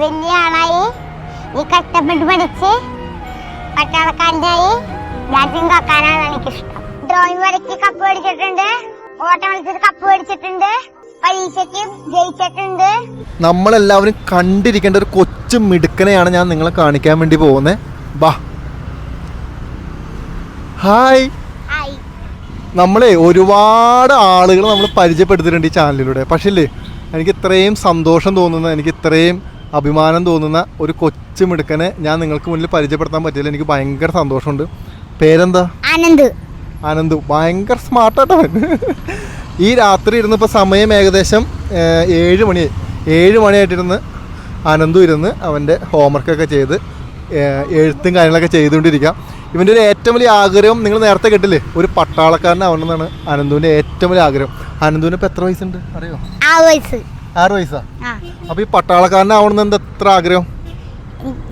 വലിയ ആളായി നീ കഷ്ടപ്പെട്ട് പഠിച്ച് പട്ടാളക്കാരനായി രാജ്യം കാക്കാനാണ് എനിക്കിഷ്ടം. ഡ്രോയിങ് വരയ്ക്ക് കപ്പ് മേടിച്ചിട്ടുണ്ട്. ഓട്ട മത്സരത്തിൽ കപ്പ് മേടിച്ചിട്ടുണ്ട്. പരീക്ഷയ്ക്ക് ജയിച്ചിട്ടുണ്ട്. നമ്മളെല്ലാവരും കണ്ടിരിക്കേണ്ട ഒരു കൊച്ചു മിടുക്കനെയാണ് ഞാൻ നിങ്ങളെ കാണിക്കാൻ വേണ്ടി പോകുന്നത് ബാ. ഹായ് നമ്മളെ ഒരുപാട് ആളുകൾ നമ്മൾ പരിചയപ്പെടുത്തിയിട്ടുണ്ട് ഈ ചാനലിലൂടെ പക്ഷേ എനിക്ക് ഇത്രയും സന്തോഷം തോന്നുന്നത് എനിക്ക് ഇത്രയും അഭിമാനം തോന്നുന്ന ഒരു കൊച്ചു മിടുക്കനെ ഞാൻ നിങ്ങൾക്ക് മുന്നിൽ പരിചയപ്പെടുത്താൻ പറ്റിയില്ല. എനിക്ക് ഭയങ്കര സന്തോഷമുണ്ട്. പേരെന്താ? ആനന്ദ്. ആനന്ദ്. ഭയങ്കര സ്മാർട്ടാട്ടോ ഈ രാത്രി ഇരുന്ന് ഇപ്പോൾ സമയം ഏകദേശം ഏഴ് മണി ഏഴ് മണിയായിട്ടിരുന്ന് അനന്തു ഇരുന്ന് അവന്റെ ഹോംവർക്കൊക്കെ ചെയ്ത് എഴുത്തും കാര്യങ്ങളൊക്കെ ചെയ്തുകൊണ്ടിരിക്കുക ഇവന്റെ ഒരു ഏറ്റവും വലിയ ആഗ്രഹം നിങ്ങൾ നേരത്തെ കേട്ടില്ലേ? ഒരു പട്ടാളക്കാരനാവണമെന്നാണ് അനന്തുവിന്റെ ഏറ്റവും വലിയ ആഗ്രഹം. അനന്തുവിന് ഇപ്പോൾ എത്ര വയസ്സുണ്ട്? അറിയോ? ആ വയസ്സ്. ആറ് വയസ്സാ? അപ്പൊ ഈ പട്ടാളക്കാരനാവണമെന്ന് എന്താ എത്ര ആഗ്രഹം?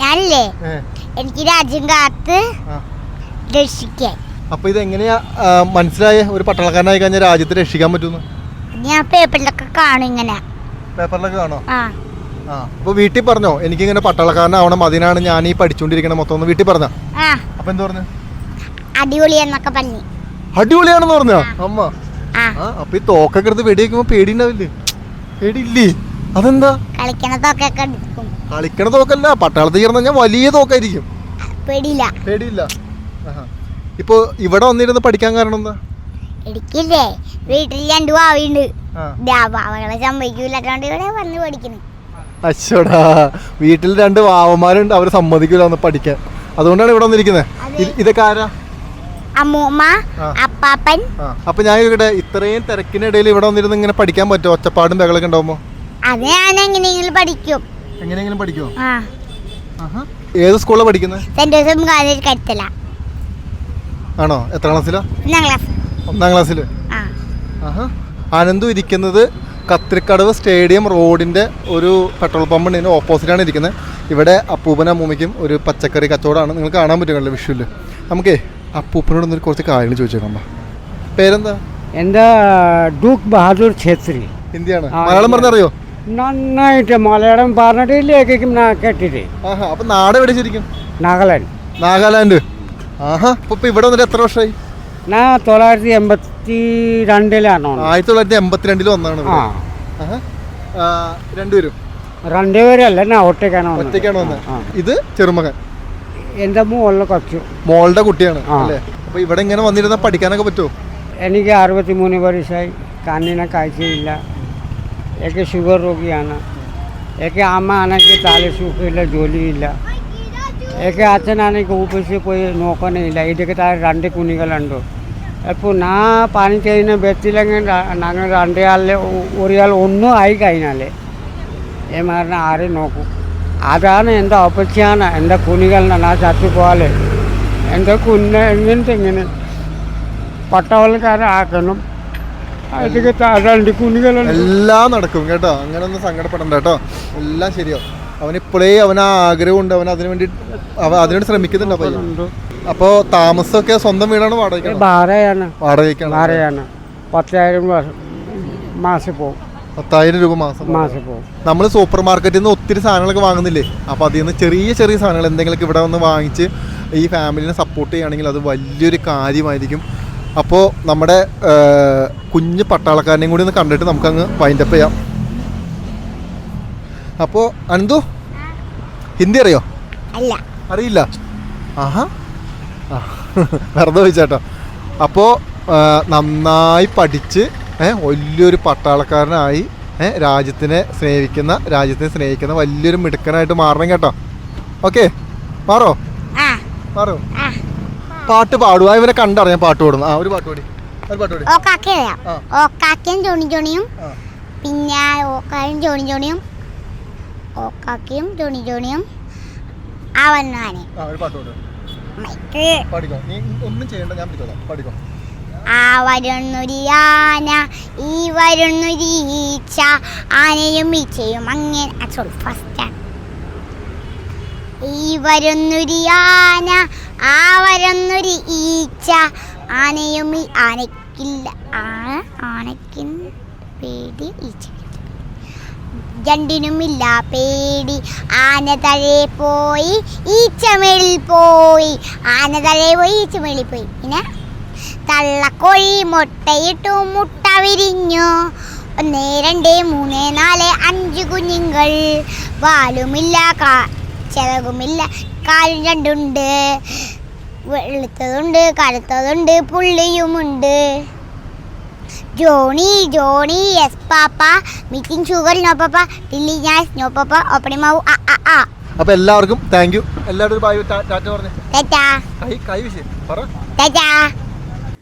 ഞാനില്ലേ എനിക്ക് രാജ്യം കാത്ത് രക്ഷിക്കാൻ. അപ്പൊ ഇത് എങ്ങനെയാ മനസ്സിലായ? ഒരു പട്ടാളക്കാരനായി കഴിഞ്ഞാൽ രാജ്യത്തെ രക്ഷിക്കാൻ പറ്റുന്നു ഞാൻ പേപ്പറിലൊക്കെ കാണും ഇങ്ങനെ. പേപ്പറിലൊക്കെ കാണോ അപ്പോൾ വീട്ടിൽ പറഞ്ഞോ എനിക്ക് ഇങ്ങനെ പട്ടാളക്കാരനാവണം അതിനാണ് ഞാൻ ഈ പഠിച്ചുകൊണ്ടിരിക്കണം മൊത്തം ഒന്ന് വീട്ടിൽ പറഞ്ഞ? അപ്പൊ എന്ത് പറഞ്ഞു? അടിപൊളിയെന്നൊക്കെ പറഞ്ഞു. അടിപൊളിയാണെന്ന് പറഞ്ഞോ? അമ്മ. അപ്പൊ ഈ തോക്കൊക്കെ എടുത്ത് വെടിവെക്കുമ്പോ പേടിയുണ്ടാവില്ലേ? പേടിയില്ലേ അതെന്താ? എടുക്കും കളിക്കണ തോക്കല്ല പട്ടാളത്തിൽ ചേർന്ന് കഴിഞ്ഞാൽ വലിയ തോക്കായിരിക്കും. പേടിയില്ല. ഇപ്പൊ ഇവിടെ വന്നിരുന്ന് പഠിക്കാൻ കാരണം എന്താ? എനിക്കില്ലേ വീട്ടിൽ രണ്ട് ഭാവിയുണ്ട് ആ. ഭാവകളെ സമ്മതിക്കൂലാത്തോണ്ട് ഇവിടെ വന്ന് പഠിക്കുന്നു. അച്ചോടാ വീട്ടിൽ രണ്ട് വാവന്മാരുണ്ട്. അവർ സമ്മതിക്കൂല പഠിക്കാൻ. അതുകൊണ്ടാണ് ഇവിടെ വന്നിരിക്കുന്നത്. ഇതൊക്കെ ആരാ? അമ്മൂമ്മ. അപ്പാപ്പൻ. അപ്പൊ ഞാൻ ഇവിടെ ഇത്രയും തിരക്കിനിടയിൽ ഇവിടെ വന്നിരുന്ന് ഇങ്ങനെ പഠിക്കാൻ പറ്റുമോ? ഒച്ചപ്പാടും ബഹളൊക്കെ ഉണ്ടാവുമ്പോ അത് ഞാൻ എങ്ങനെയെങ്കിലും പഠിക്കും. എങ്ങനെയെങ്കിലും പഠിക്കുമോ ഏത് സ്കൂളിലാണ് പഠിക്കുന്നത്? Saint Joseph college Karuthala. ആണോ? എത്ര ക്ലാസ്സിലാ? ഒന്നാം ക്ലാസ്. ഒന്നാം ക്ലാസ്സിൽ ആനന്ദു ഇരിക്കുന്നത് കത്തിരിക്കടവ് സ്റ്റേഡിയം റോഡിന്റെ ഒരു പെട്രോൾ പമ്പിന് ഓപ്പോസിറ്റ് ആണ് ഇരിക്കുന്നത്. ഇവിടെ അപ്പൂപ്പനും അമ്മൂമ്മയ്ക്കും ഒരു പച്ചക്കറി കച്ചവടമാണ്. നിങ്ങൾ കാണാൻ പറ്റുമല്ലോ വിഷുവിൽ നമുക്കേ അപ്പൂപ്പനോട് ഒന്ന് കുറച്ച് കാര്യങ്ങൾ ചോദിച്ചേക്കാം വാ. പേരെന്താ? എന്റെ ഡൂക്ക് ബഹാദൂർ ഛേത്രി. ഹിന്ദിയാണ് മലയാളം പറഞ്ഞറിയോ നന്നായിട്ട് മലയാളം പറഞ്ഞിട്ട് ഞാൻ കേട്ടിട്ട്. ആഹാ അപ്പം നാട് എവിടെ ശരിക്കും? നാഗാലാൻഡ്. നാഗാലാൻഡ്. ആഹാ ഇവിടെ വന്നിട്ട് എത്ര വർഷമായി ഞാൻ തൊള്ളായിരത്തി എൺപത്തി രണ്ടിലാണ്. ആയിരത്തി തൊള്ളായിരത്തി എൺപത്തിരണ്ടിൽ രണ്ടിൽ ആ. രണ്ടുപേരും രണ്ടുപേരും? രണ്ടുപേരല്ല ഞാൻ ഒറ്റയ്ക്കാണ്. ഒറ്റയ്ക്കാണ് വന്നത്. ഇത് ചെറുമകൻ. എന്റെ മോളിലെ കുറച്ചു മോളുടെ കുട്ടിയാണ്. അല്ലേ? അപ്പൊ ഇവിടെ ഇങ്ങനെ വന്നിരുന്നാൽ പഠിക്കാനൊക്കെ പറ്റുമോ? എനിക്ക് അറുപത്തി മൂന്ന് വയസ്സായി. കണ്ണിനെ കാഴ്ചയില്ല. എനിക്ക് ഷുഗർ രോഗിയാണ്. എനിക്ക് അമ്മ ആണെങ്കിൽ തല സുഖമില്ല ജോലിയില്ല. എനിക്ക് അച്ഛനാണെങ്കിൽ ഓഫീസിൽ പോയി നോക്കാനില്ല ഇതൊക്കെ താഴെ രണ്ട് കുഞ്ഞുങ്ങളുണ്ട്. അപ്പോൾ നാ പണി ചെയ്യുന്ന വ്യക്തിയിലെങ്കിൽ ഞങ്ങൾ രണ്ടയാളിൽ ഒരാൾ ഒന്നും ആയി കഴിഞ്ഞാൽ ഈ ആരെയും ആരും നോക്കും. അതാണ് എന്റെ അപേക്ഷയാണ് എന്റെ കുനികൾ ആ ചത്തി ചത്തുപോയാൽ എന്റെ കുഞ്ഞ് എങ്ങനത്തെ ഇങ്ങനെ പട്ടവലക്കാരാക്കണം രണ്ട് എല്ലാം നടക്കും കേട്ടോ. അങ്ങനെ ഒന്നും സങ്കടപ്പെടണ്ട കേട്ടോ. എല്ലാം ശരിയോ അവൻ ഇപ്പോഴേ അവൻ ആഗ്രഹമുണ്ട്. അവൻ അതിനു വേണ്ടി അതിനുവേണ്ടി ശ്രമിക്കുന്നുണ്ട് അപ്പൊ. അപ്പോ താമസമൊക്കെ സ്വന്തം വീടാണ് വാടകയ്ക്കാണ്? വാടകയാണ് വാടകയ്ക്കാണ്? ഭാരയാണ്. പത്തായിരം മാസം പോകും. പത്തായിരം രൂപ മാസം. മാസം പോകും നമ്മൾ സൂപ്പർ മാർക്കറ്റിൽ നിന്ന് ഒത്തിരി സാധനങ്ങളൊക്കെ വാങ്ങുന്നില്ലേ? അപ്പോൾ അതിൽ നിന്ന് ചെറിയ ചെറിയ സാധനങ്ങൾ എന്തെങ്കിലുമൊക്കെ ഇവിടെ വന്ന് വാങ്ങിച്ച് ഈ ഫാമിലിനെ സപ്പോർട്ട് ചെയ്യുകയാണെങ്കിൽ അത് വലിയൊരു കാര്യമായിരിക്കും. അപ്പോൾ നമ്മുടെ കുഞ്ഞ് പട്ടാളക്കാരനെയും കൂടി ഒന്ന് കണ്ടിട്ട് നമുക്കങ്ങ് വൈൻഡപ്പ് ചെയ്യാം. അപ്പോൾ അനന്തു ഹിന്ദി അറിയോ? അല്ല. അറിയില്ല. ആഹാ. വെറുതെ ചോദിച്ചാട്ടോ അപ്പോൾ നന്നായി പഠിച്ച് വലിയൊരു പട്ടാളക്കാരനായി രാജ്യത്തിനെ സ്നേഹിക്കുന്ന രാജ്യത്തിനെ സ്നേഹിക്കുന്ന വലിയൊരു മിടുക്കനായിട്ട് മാറണം കേട്ടോ. ഓക്കെ മാറോ? മാറോ? പാട്ട് പാടുക ഇവനെ കണ്ടറിയാം പാട്ട് പാടുന്നു. ആ ഒരു പാട്ട് പാടി. ഒരു പാട്ട് പാടി. ഓക്കാക്ക അറിയാം ആ. ഓക്കാക്കയും ജോണി ജോണിയും. പിന്നെ ഓക്കായും ജോണി ജോണിയും. ഓക്കാക്കയും ജോണി ജോണിയും. അവനാണ് ഒരു പാട്ട് പാടുക ഒന്നും ചെയ്യണ്ട ഞാൻ പിടിച്ചോളാം പാടിക്കോ. ആ വരുന്നൊരു ആന ഈ വരുന്നൊരു ഈച്ച ആനയും ഈച്ചയും അങ്ങനെ. സോറി ഫസ്റ്റാണ് ഈ വരുന്നൊരു ആന ആ വരുന്നൊരു ഈച്ച ആനയും ഈ ആനയ്ക്കില്ല ആ ആനയ്ക്കും പേടി ഈച്ച രണ്ടിനുമില്ല പേടി. ആന തഴേ പോയി ഈച്ചമേളിൽ പോയി. ആന തഴേ പോയി ഈച്ചമേളിൽ പോയി. പിന്നെ? തള്ളക്കോഴി മുട്ടയിട്ടു മുട്ട വിരിഞ്ഞു. ഒന്ന് രണ്ട് മൂന്ന് നാല് അഞ്ച് കുഞ്ഞുങ്ങൾ. വാലുമില്ല കാ ചിറകുമില്ല കാലും രണ്ടുണ്ട്. വെളുത്തതുണ്ട് കറുത്തതുണ്ട് പുള്ളിയുമുണ്ട്. Johnny Johnny yes papa. Eating sugar no papa dilly lies no papa ഓപ്പണി മാവു ആ ആ ആ. അപ്പൊ എല്ലാവർക്കും താങ്ക് യു എല്ലാവരും ബായ് ടാറ്റ പറഞ്ഞു. ടാറ്റ. കൈ കൈ വിഷയം പറ. ടാറ്റാ.